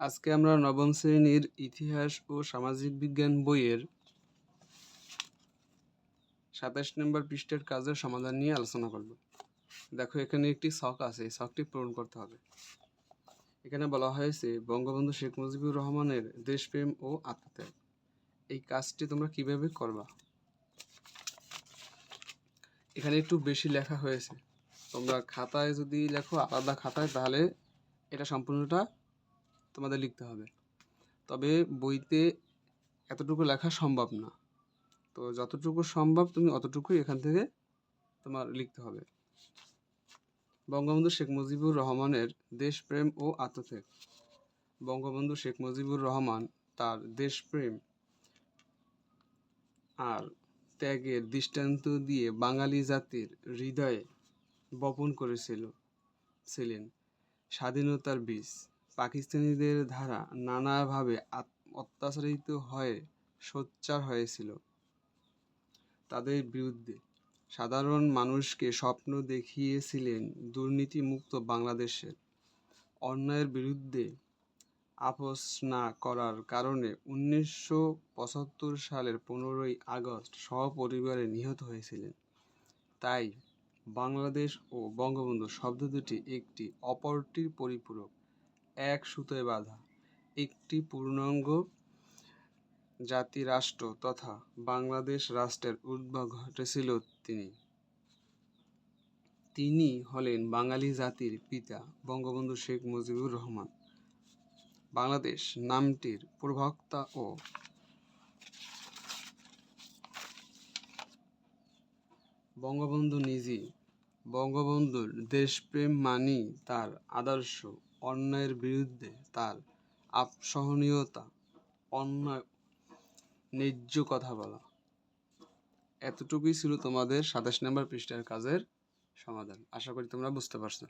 আজকে আমরা নবম শ্রেণির ইতিহাস ও সামাজিক বিজ্ঞান বইয়ের সাতাশ নম্বর পৃষ্ঠের কাজের সমাধান নিয়ে আলোচনা করব। দেখো, এখানে একটি শখ আছে শখটি পূরণ করতে হবে। এখানে বলা হয়েছে, বঙ্গবন্ধু শেখ মুজিবুর রহমানের দেশপ্রেম ও আত্মত্যাগ। এই কাজটি তোমরা কীভাবে করবা? এখানে একটু বেশি লেখা হয়েছে। তোমরা খাতায় যদি লেখো, আলাদা খাতায়, তাহলে এটা সম্পূর্ণটা তোমাদের লিখতে হবে। তবে বইতে এতটুকু লেখা সম্ভব না। তো যতটুকু সম্ভব তুমি অতটুকুই এখান থেকে তোমার লিখতে হবে। বঙ্গবন্ধু শেখ মুজিবুর রহমানের দেশপ্রেম ও আত্মত্যাগ। বঙ্গবন্ধু শেখ মুজিবুর রহমান তার দেশপ্রেম আর ত্যাগের দৃষ্টান্ত দিয়ে বাঙালি জাতির হৃদয়ে বপন করেছিল, ছিলেন স্বাধীনতার বীজ। পাকিস্তানিদের দ্বারা নানাভাবে অত্যাচারিত হয়ে, সোচ্চার হয়েছিল। তাদের বিরুদ্ধে সাধারণ মানুষকে স্বপ্ন দেখিয়েছিলেন দুর্নীতিমুক্ত বাংলাদেশের। অন্যায়ের বিরুদ্ধে আপোষ না করার কারণে উনিশশো পঁচাত্তর সালের পনেরোই আগস্ট সপরিবারে নিহত হয়েছিলেন। তাই বাংলাদেশ ও বঙ্গবন্ধু শব্দ দুটি একটি অপরটির পরিপূরক। এক সুতোয় বাঁধা। একটি পূর্ণাঙ্গ জাতি রাষ্ট্র তথা বাংলাদেশ রাষ্ট্রের উদ্ভব ঘটেছিল তিনি। তিনি হলেন বাঙালি জাতির পিতা বঙ্গবন্ধু শেখ মুজিবুর রহমান। বাংলাদেশ নামটির প্রবক্তা ও বঙ্গবন্ধু নিজেই। বঙ্গবন্ধুর দেশপ্রেম মানেই তার আদর্শ অন্যায়ের বিরুদ্ধে তার আপসহনীয়তা, অন্যায়, ন্যায্য কথা বলা। এতটুকুই ছিল তোমাদের সাতাশ নম্বর পৃষ্ঠার কাজের সমাধান। আশা করি তোমরা বুঝতে পারছ।